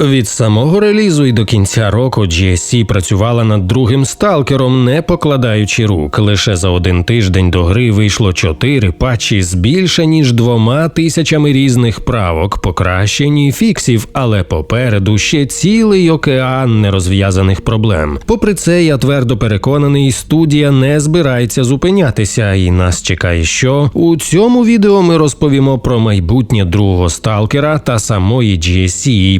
Від самого релізу і до кінця року GSC працювала над другим сталкером, не покладаючи рук. Лише за один тиждень до гри вийшло чотири патчі з більше ніж двома тисячами різних правок, покращень і фіксів, але попереду ще цілий океан нерозв'язаних проблем. Попри це, я твердо переконаний, студія не збирається зупинятися, і нас чекає, що у цьому відео ми розповімо про майбутнє другого сталкера та самої GSC. І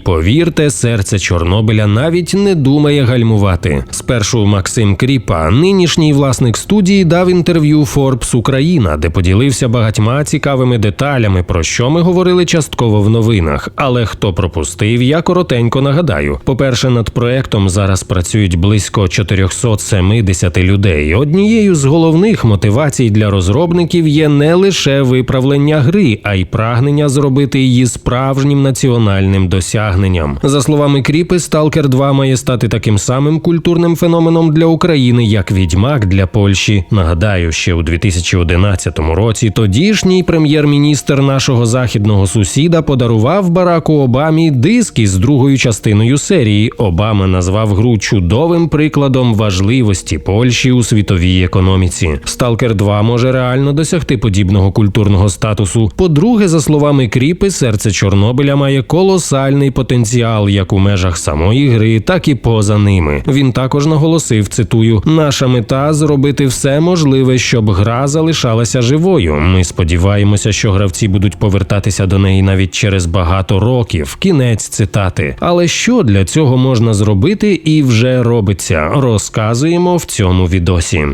повірте, серце Чорнобиля навіть не думає гальмувати. Спершу Максим Кріпа, нинішній власник студії, дав інтерв'ю Forbes Україна, де поділився багатьма цікавими деталями, про що ми говорили частково в новинах. Але хто пропустив, я коротенько нагадаю. По-перше, над проектом зараз працюють близько 470 людей. Однією з головних мотивацій для розробників є не лише виправлення гри, а й прагнення зробити її справжнім національним досягненням. За словами Кріпи, Stalker 2 має стати таким самим культурним феноменом для України, як Відьмак для Польщі. Нагадаю, ще у 2011 році тодішній прем'єр-міністр нашого західного сусіда подарував Бараку Обамі диск із другою частиною серії. Обама назвав гру чудовим прикладом важливості Польщі у світовій економіці. Stalker 2 може реально досягти подібного культурного статусу. По-друге, за словами Кріпи, серце Чорнобиля має колосальний потенціал як у межах самої гри, так і поза ними. Він також наголосив: цитую: наша мета зробити все можливе, щоб гра залишалася живою. Ми сподіваємося, що гравці будуть повертатися до неї навіть через багато років. Кінець цитати. Але що для цього можна зробити і вже робиться, розказуємо в цьому відосі.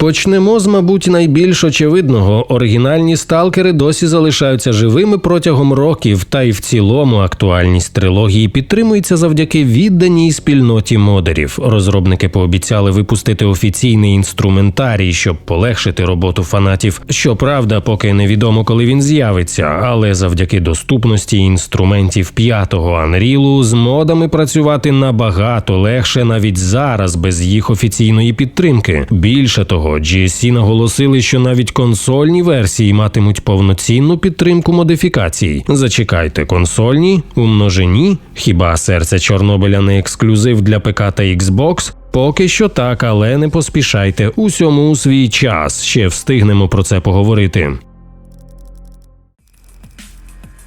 Почнемо з, мабуть, найбільш очевидного. Оригінальні сталкери досі залишаються живими протягом років, та й в цілому актуальність трилогії підтримується завдяки відданій спільноті модерів. Розробники пообіцяли випустити офіційний інструментарій, щоб полегшити роботу фанатів. Щоправда, поки невідомо, коли він з'явиться, але завдяки доступності інструментів п'ятого Unreal з модами працювати набагато легше навіть зараз без їх офіційної підтримки. Більше того. GSC наголосили, що навіть консольні версії матимуть повноцінну підтримку модифікацій. Зачекайте, консольні у множині? Хіба серце Чорнобиля не ексклюзив для ПК та Xbox? Поки що так, але не поспішайте. Усьому у свій час ще встигнемо про це поговорити.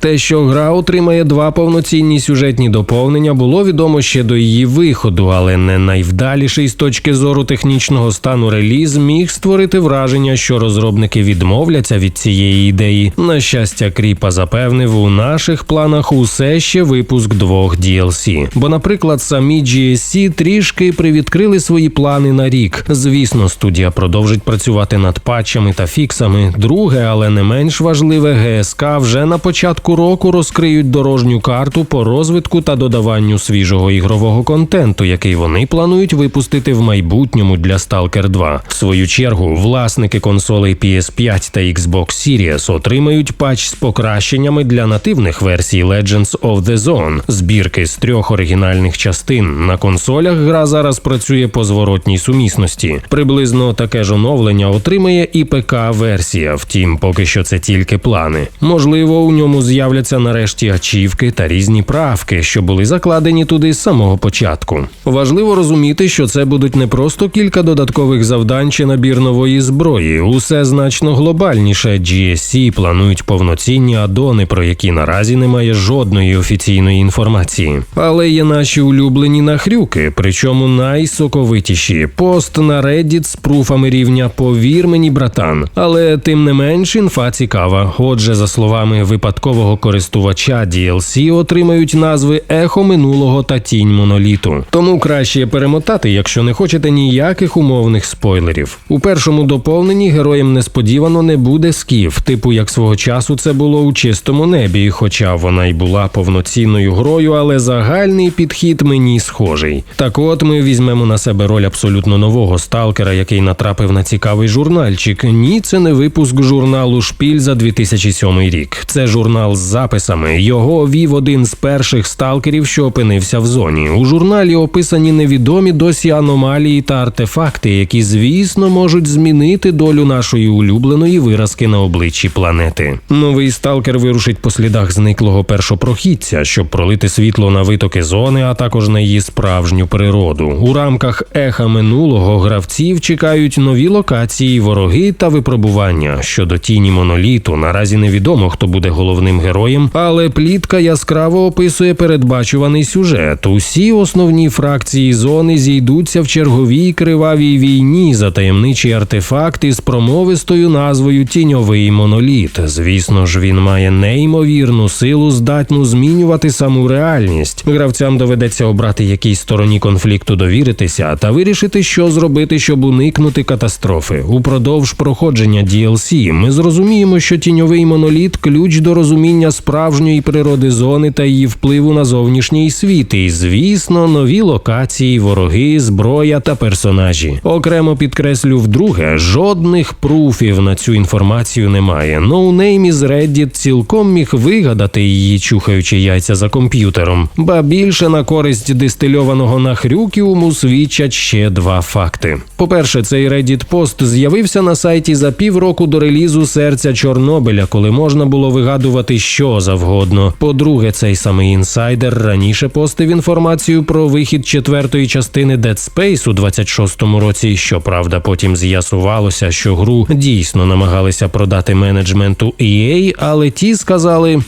Те, що гра отримає два повноцінні сюжетні доповнення, було відомо ще до її виходу, але не найвдаліший з точки зору технічного стану реліз міг створити враження, що розробники відмовляться від цієї ідеї. На щастя, Кріпа запевнив, у наших планах усе ще випуск двох DLC. Бо, наприклад, самі GSC трішки привідкрили свої плани на рік. Звісно, студія продовжить працювати над патчами та фіксами. Друге, але не менш важливе, ГСК вже на початку року розкриють дорожню карту по розвитку та додаванню свіжого ігрового контенту, який вони планують випустити в майбутньому для Stalker 2. В свою чергу, власники консолей PS5 та Xbox Series отримають патч з покращеннями для нативних версій Legends of the Zone, збірки з трьох оригінальних частин. На консолях гра зараз працює по зворотній сумісності. Приблизно таке ж оновлення отримає і ПК-версія. Втім, поки що це тільки плани. Можливо, у ньому з'являться з'являться нарешті ачівки та різні правки, що були закладені туди з самого початку. Важливо розуміти, що це будуть не просто кілька додаткових завдань чи набір нової зброї. Усе значно глобальніше. GSC планують повноцінні адони, про які наразі немає жодної офіційної інформації. Але є наші улюблені нахрюки, причому найсоковитіші. Пост на Reddit з пруфами рівня Повір мені, братан. Але тим не менш інфа цікава. Отже, за словами випадкового користувача DLC отримають назви ехо минулого та тінь моноліту. Тому краще перемотати, якщо не хочете ніяких умовних спойлерів. У першому доповненні героєм несподівано не буде скіф, типу як свого часу це було у чистому небі, хоча вона й була повноцінною грою, але загальний підхід мені схожий. Так от ми візьмемо на себе роль абсолютно нового сталкера, який натрапив на цікавий журнальчик. Ні, це не випуск журналу Шпіль за 2007 рік. Це журнал записами. Його вів один з перших сталкерів, що опинився в зоні. У журналі описані невідомі досі аномалії та артефакти, які, звісно, можуть змінити долю нашої улюбленої виразки на обличчі планети. Новий сталкер вирушить по слідах зниклого першопрохідця, щоб пролити світло на витоки зони, а також на її справжню природу. У рамках еха минулого гравців чекають нові локації, вороги та випробування. Щодо тіні моноліту, наразі невідомо, хто буде головним героєм, але плітка яскраво описує передбачуваний сюжет. Усі основні фракції зони зійдуться в черговій кривавій війні за таємничий артефакт із промовистою назвою Тіньовий моноліт. Звісно ж, він має неймовірну силу, здатну змінювати саму реальність. Гравцям доведеться обрати якій стороні конфлікту довіритися та вирішити, що зробити, щоб уникнути катастрофи. Упродовж проходження DLC ми зрозуміємо, що тіньовий моноліт ключ до розуміння справжньої природи зони та її впливу на зовнішній світ. І, звісно, нові локації, вороги, зброя та персонажі. Окремо підкреслю вдруге, жодних пруфів на цю інформацію немає. Ноунейм із Reddit цілком міг вигадати її, чухаючи яйця за комп'ютером. Ба більше на користь дистильованого нахрюкіуму свідчать ще два факти. По-перше, цей Reddit пост з'явився на сайті за півроку до релізу серця Чорнобиля, коли можна було вигадувати що завгодно. По-друге, цей самий інсайдер раніше постив інформацію про вихід четвертої частини Dead Space у 26-му році. Щоправда, потім з'ясувалося, що гру дійсно намагалися продати менеджменту EA, але ті сказали.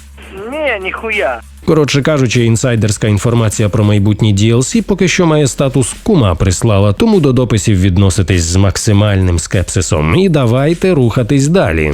Не, нихуя. Коротше кажучи, інсайдерська інформація про майбутній DLC поки що має статус кума прислала, тому до дописів відноситись з максимальним скепсисом. І давайте рухатись далі.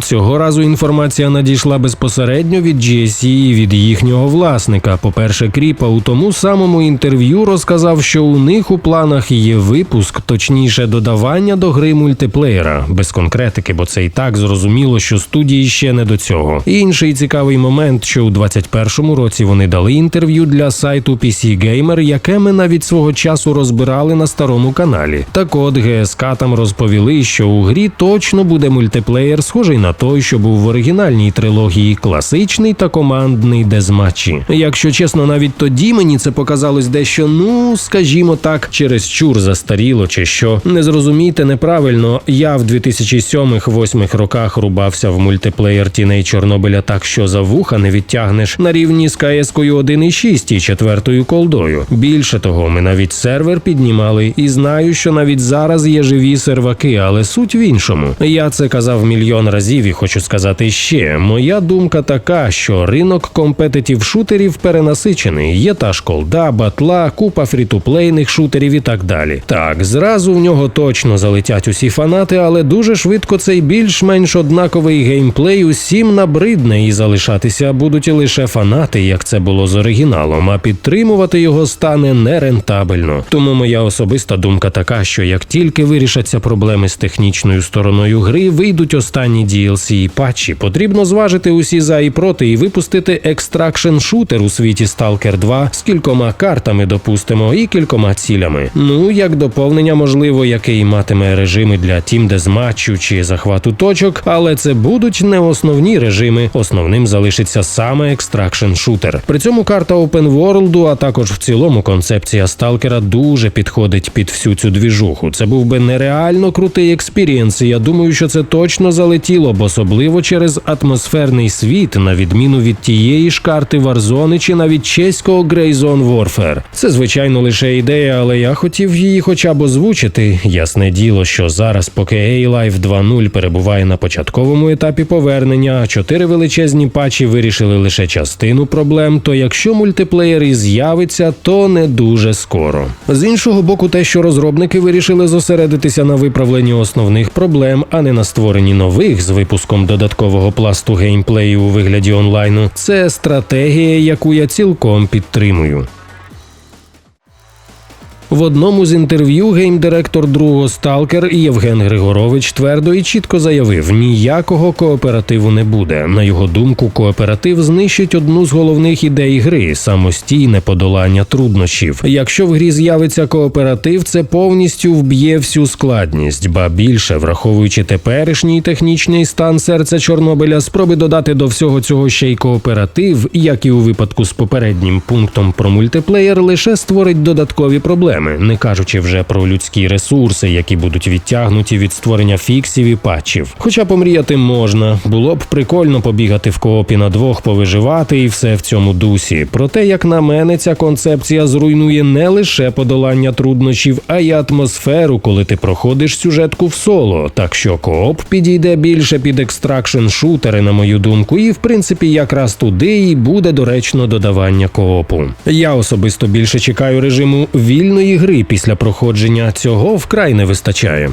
Цього разу інформація надійшла безпосередньо від GSE від їхнього власника. По-перше, Кріпа у тому самому інтерв'ю розказав, що у них у планах є випуск, точніше, додавання до гри мультиплеєра, без конкретики, бо це і так зрозуміло, що студії ще не до цього. І інший цікавий момент, що у 21-му році вони дали інтерв'ю для сайту PC Gamer, яке ми навіть свого часу розбирали на старому каналі. Так от ГСК там розповіли, що у грі точно буде мультиплеєр, схожий на той, що був в оригінальній трилогії, класичний та командний дезматчі. Якщо чесно, навіть тоді мені це показалось дещо, ну скажімо так, через чур застаріло чи що. Не зрозумійте неправильно. Я в 2007-2008 роках рубався в мультиплеєр тіней Чорнобиля так, що за вуха не відтягнеш на рівні з КС-кою 1.6 і четвертою колдою. Більше того, ми навіть сервер піднімали, і знаю, що навіть зараз є живі серваки, але суть в іншому. Я це казав мільйон разів і хочу сказати ще. Моя думка така, що ринок компетитів шутерів перенасичений. Є та ж колда, батла, купа фрітуплейних шутерів і так далі. Так, зразу в нього точно залетять усі фанати, але дуже швидко цей більш-менш однаковий геймплей усім набридне і залишатися будуть лише фанати, як це було з оригіналом, а підтримувати його стане нерентабельно. Тому моя особиста думка така, що як тільки вирішаться проблеми з технічною стороною гри, вийдуть останні DLC патчі, потрібно зважити усі за і проти і випустити екстракшн шутер у світі Stalker 2 з кількома картами, допустимо, і кількома цілями. Ну як доповнення, можливо, який матиме режими для тім дезматчу чи захвату точок, але це будуть не основні режими. Основним залишиться саме екстракшн шутер. При цьому карта Open World, а також в цілому концепція сталкера дуже підходить під всю цю двіжуху. Це був би нереально крутий експірієнс. і Я думаю, що це точно залетіло б особливо через атмосферний світ, на відміну від тієї ж карти Warzone чи навіть чеського Greyzone Warfare. Це звичайно лише ідея, але я хотів її хоча б озвучити. Ясне діло, що зараз, поки A-Life 2.0 перебуває на початковому етапі повернення, а чотири величезні патчі вирішили лише частину проблем. То якщо мультиплеєр і з'явиться, то не дуже скоро. З іншого боку, те, що розробники вирішили зосередитися на виправленні основних проблем, а не на створенні нових з випуском додаткового пласту геймплею у вигляді онлайну, це стратегія, яку я цілком підтримую. В одному з інтерв'ю геймдиректор другого Сталкер Євген Григорович твердо і чітко заявив: ніякого кооперативу не буде. На його думку, кооператив знищить одну з головних ідей гри самостійне подолання труднощів. Якщо в грі з'явиться кооператив, це повністю вб'є всю складність, ба більше, враховуючи теперішній технічний стан серця Чорнобиля, спроби додати до всього цього ще й кооператив, як і у випадку з попереднім пунктом про мультиплеєр, лише створить додаткові проблеми, не кажучи вже про людські ресурси, які будуть відтягнуті від створення фіксів і патчів. Хоча помріяти можна, було б прикольно побігати в коопі на двох, повиживати і все в цьому дусі. Проте, як на мене, ця концепція зруйнує не лише подолання труднощів, а й атмосферу, коли ти проходиш сюжетку в соло. Так що кооп підійде більше під екстракшн шутери, на мою думку, і в принципі якраз туди і буде доречно додавання коопу. Я особисто більше чекаю режиму вільної гри після проходження цього вкрай не вистачає.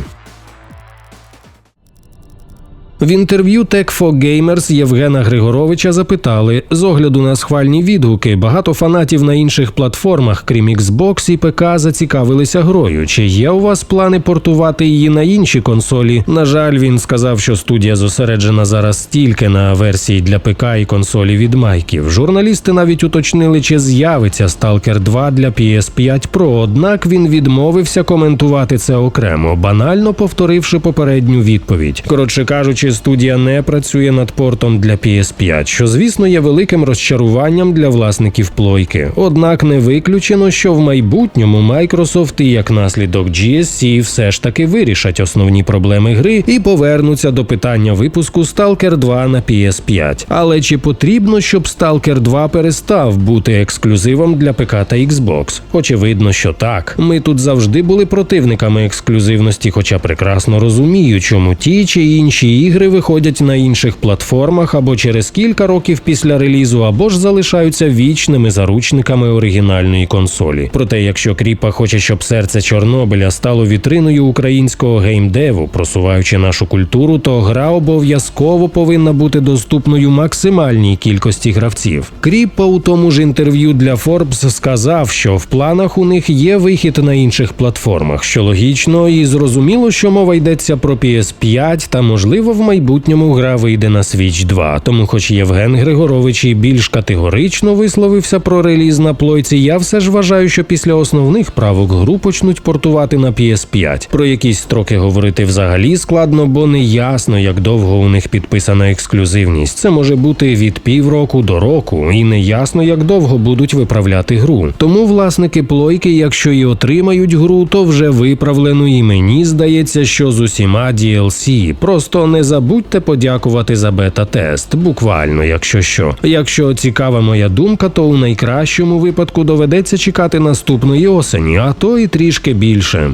В інтерв'ю Tech for Gamers Євгена Григоровича запитали з огляду на схвальні відгуки. Багато фанатів на інших платформах, крім Xbox і ПК, зацікавилися грою. Чи є у вас плани портувати її на інші консолі? На жаль, він сказав, що студія зосереджена зараз тільки на версії для ПК і консолі від майків. Журналісти навіть уточнили, чи з'явиться Stalker 2 для PS5 Pro, однак він відмовився коментувати це окремо, банально повторивши попередню відповідь. Коротше кажучи, студія не працює над портом для PS5, що звісно є великим розчаруванням для власників плойки. Однак не виключено, що в майбутньому Microsoft і як наслідок GSC все ж таки вирішать основні проблеми гри і повернуться до питання випуску Stalker 2 на PS5. Але чи потрібно, щоб Stalker 2 перестав бути ексклюзивом для ПК та Xbox? Очевидно, що так. Ми тут завжди були противниками ексклюзивності, хоча прекрасно розумію, чому ті чи інші ігри виходять на інших платформах або через кілька років після релізу, або ж залишаються вічними заручниками оригінальної консолі. Проте, якщо Кріпа хоче, щоб серце Чорнобиля стало вітриною українського геймдеву, просуваючи нашу культуру, то гра обов'язково повинна бути доступною максимальній кількості гравців. Кріпа у тому ж інтерв'ю для Forbes сказав, що в планах у них є вихід на інших платформах, що логічно і зрозуміло, що мова йдеться про PS5 та можливо в майбутньому гра вийде на Switch 2. Тому, хоч Євген Григорович і більш категорично висловився про реліз на плойці, я все ж вважаю, що після основних правок гру почнуть портувати на PS5. Про якісь строки говорити взагалі складно, бо не ясно, як довго у них підписана ексклюзивність. Це може бути від півроку до року, і не ясно, як довго будуть виправляти гру. Тому власники плойки, якщо і отримають гру, то вже виправлену, і мені здається, що з усіма DLC. Просто не забудьте подякувати за бета-тест, буквально, якщо що. Якщо цікава моя думка, то у найкращому випадку доведеться чекати наступної осені, а то і трішки більше.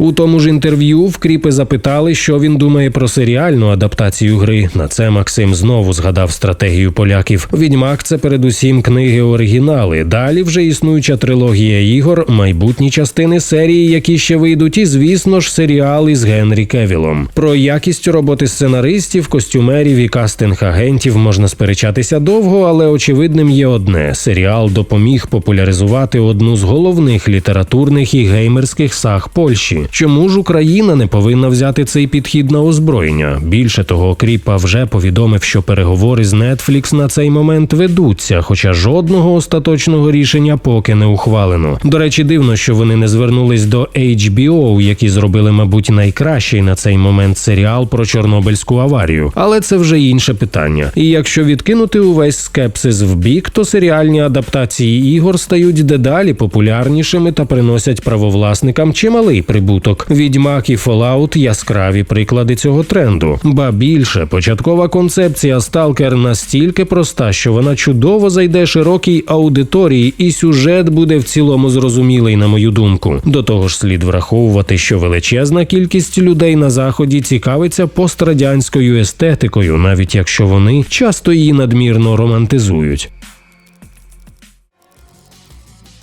У тому ж інтерв'ю в Кріпи запитали, що він думає про серіальну адаптацію гри. На це Максим знову згадав стратегію поляків. Відьмак це передусім книги оригінали. Далі вже існуюча трилогія ігор, майбутні частини серії, які ще вийдуть, і звісно ж серіали з Генрі Кевілом. Про якість роботи сценаристів, костюмерів і кастинг агентів можна сперечатися довго, але очевидним є одне: серіал допоміг популяризувати одну з головних літературних і геймерських саг Польщі. Чому ж Україна не повинна взяти цей підхід на озброєння? Більше того, Кріпа вже повідомив, що переговори з Netflix на цей момент ведуться, хоча жодного остаточного рішення поки не ухвалено. До речі, дивно, що вони не звернулись до HBO, які зробили, мабуть, найкращий на цей момент серіал про Чорнобильську аварію. Але це вже інше питання. І якщо відкинути увесь скепсис в бік, то серіальні адаптації ігор стають дедалі популярнішими та приносять правовласникам чималий прибуток. Відьмак і Fallout – яскраві приклади цього тренду. Ба більше початкова концепція Stalker настільки проста, що вона чудово зайде широкій аудиторії, і сюжет буде в цілому зрозумілий, на мою думку. До того ж, слід враховувати, що величезна кількість людей на заході цікавиться пострадянською естетикою, навіть якщо вони часто її надмірно романтизують.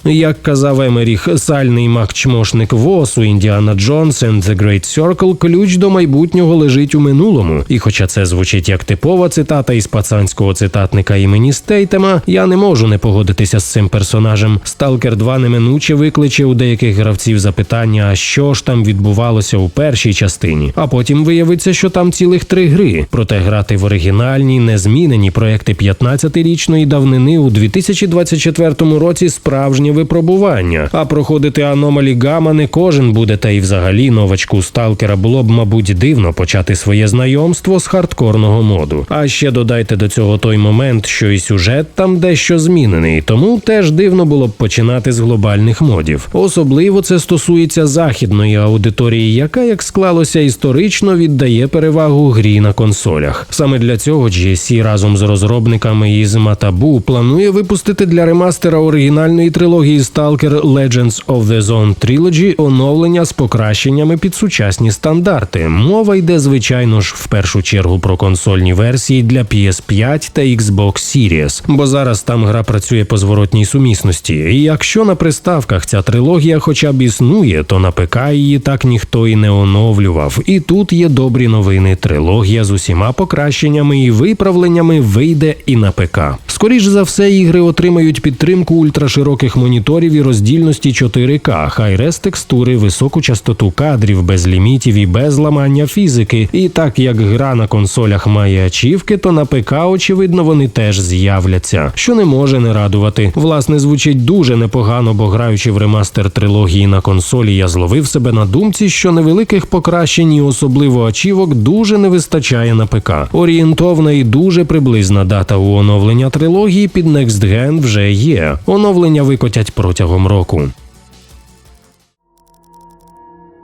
Як казав Емеріх, сальний мак-чмошник ВОС у Індіана Джонс and The Great Circle, ключ до майбутнього лежить у минулому. І хоча це звучить як типова цитата із пацанського цитатника імені Стейтема, я не можу не погодитися з цим персонажем. Сталкер 2 неминуче викличе у деяких гравців запитання, а що ж там відбувалося у першій частині. А потім виявиться, що там цілих три гри. Проте грати в оригінальні, незмінені проекти 15-річної давнини у 2024 році справжнє випробування. А проходити аномалі гама не кожен буде, та й взагалі новачку сталкера було б, мабуть, дивно почати своє знайомство з хардкорного моду. А ще додайте до цього той момент, що і сюжет там дещо змінений, тому теж дивно було б починати з глобальних модів. Особливо це стосується західної аудиторії, яка, як склалося історично, віддає перевагу грі на консолях. Саме для цього GSC разом з розробниками із Matabu планує випустити для ремастера оригінальної трилогії Stalker Legends of the Zone Trilogy оновлення з покращеннями під сучасні стандарти. Мова йде, звичайно ж, в першу чергу про консольні версії для PS5 та Xbox Series, бо зараз там гра працює по зворотній сумісності. І якщо на приставках ця трилогія хоча б існує, то на ПК її так ніхто і не оновлював. І тут є добрі новини. Трилогія з усіма покращеннями і виправленнями вийде і на ПК. Скоріш за все, ігри отримають підтримку ультрашироких моніторів і роздільності 4К, хайрес текстури, високу частоту кадрів без лімітів і без ламання фізики. І так як гра на консолях має ачівки, то на ПК, очевидно, вони теж з'являться, що не може не радувати. Власне, звучить дуже непогано, бо граючи в ремастер трилогії на консолі, я зловив себе на думці, що невеликих покращень і особливо ачівок дуже не вистачає на ПК. Орієнтовна і дуже приблизна дата у оновлення трилогії під Next Gen вже є. Оновлення викотять протягом року.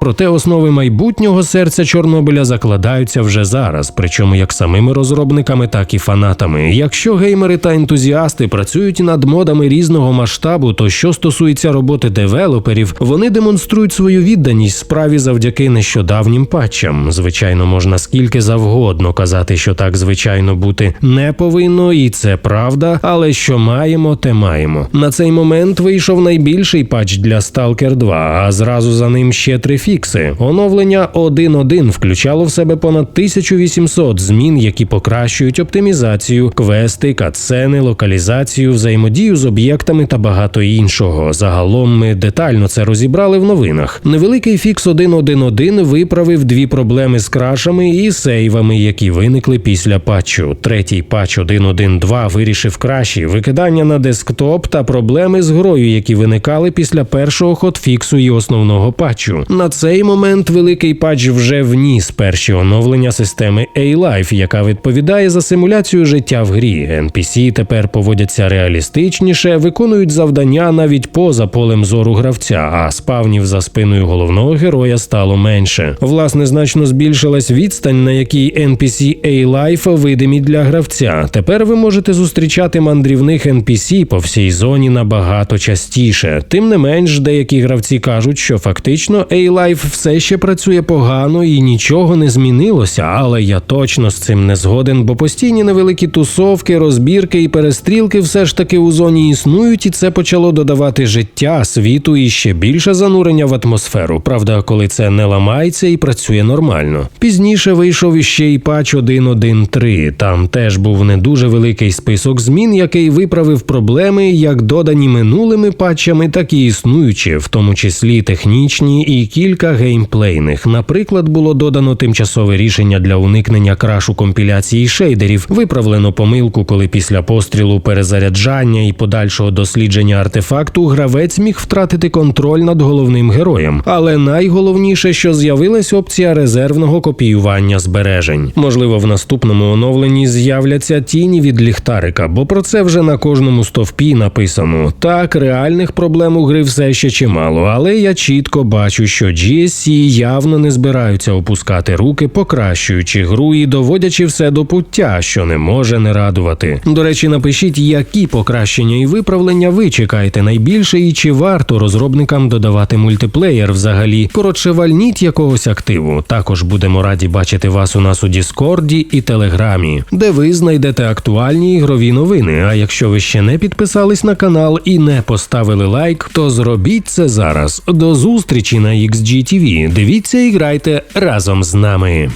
Проте основи майбутнього серця Чорнобиля закладаються вже зараз, причому як самими розробниками, так і фанатами. Якщо геймери та ентузіасти працюють над модами різного масштабу, то що стосується роботи девелоперів, вони демонструють свою відданість справі завдяки нещодавнім патчам. Звичайно, можна скільки завгодно казати, що так звичайно бути не повинно, і це правда. Але що маємо, те маємо. На цей момент вийшов найбільший патч для Stalker 2, а зразу за ним ще три фікси. Оновлення 1.1 включало в себе понад 1800 змін, які покращують оптимізацію, квести, катсцени, локалізацію, взаємодію з об'єктами та багато іншого. Загалом ми детально це розібрали в новинах. Невеликий фікс 1.1.1 виправив дві проблеми з крашами і сейвами, які виникли після патчу. Третій патч 1.1.2 вирішив краші, викидання на десктоп та проблеми з грою, які виникали після першого хотфіксу і основного патчу. На цей момент великий патч вже вніс перші оновлення системи A-Life, яка відповідає за симуляцію життя в грі. NPC тепер поводяться реалістичніше, виконують завдання навіть поза полем зору гравця, а спавнів за спиною головного героя стало менше. Власне, значно збільшилась відстань, на якій NPC A-Life видимі для гравця. Тепер ви можете зустрічати мандрівних NPC по всій зоні набагато частіше. Тим не менш, деякі гравці кажуть, що фактично A-Life все ще працює погано і нічого не змінилося, але я точно з цим не згоден, бо постійні невеликі тусовки, розбірки і перестрілки все ж таки у зоні існують, і це почало додавати життя, світу і ще більше занурення в атмосферу. Правда, коли це не ламається і працює нормально. Пізніше вийшов іще й патч 1.1.3. Там теж був не дуже великий список змін, який виправив проблеми, як додані минулими патчами, так і існуючі, в тому числі технічні і кілька геймплейних. Наприклад, було додано тимчасове рішення для уникнення крашу компіляції шейдерів, виправлено помилку, коли після пострілу перезаряджання і подальшого дослідження артефакту гравець міг втратити контроль над головним героєм. Але найголовніше, що з'явилась опція резервного копіювання збережень. Можливо, в наступному оновленні з'являться тіні від ліхтарика, бо про це вже на кожному стовпі написано. Так, реальних проблем у гри все ще чимало, але я чітко бачу, що GSC явно не збираються опускати руки, покращуючи гру і доводячи все до пуття, що не може не радувати. До речі, напишіть, які покращення і виправлення ви чекаєте найбільше, і чи варто розробникам додавати мультиплеєр взагалі. Коротше, вальніть якогось активу. Також будемо раді бачити вас у нас у Діскорді і Телеграмі, де ви знайдете актуальні ігрові новини. А якщо ви ще не підписались на канал і не поставили лайк, то зробіть це зараз. До зустрічі на XGTV. Дивіться і грайте разом з нами.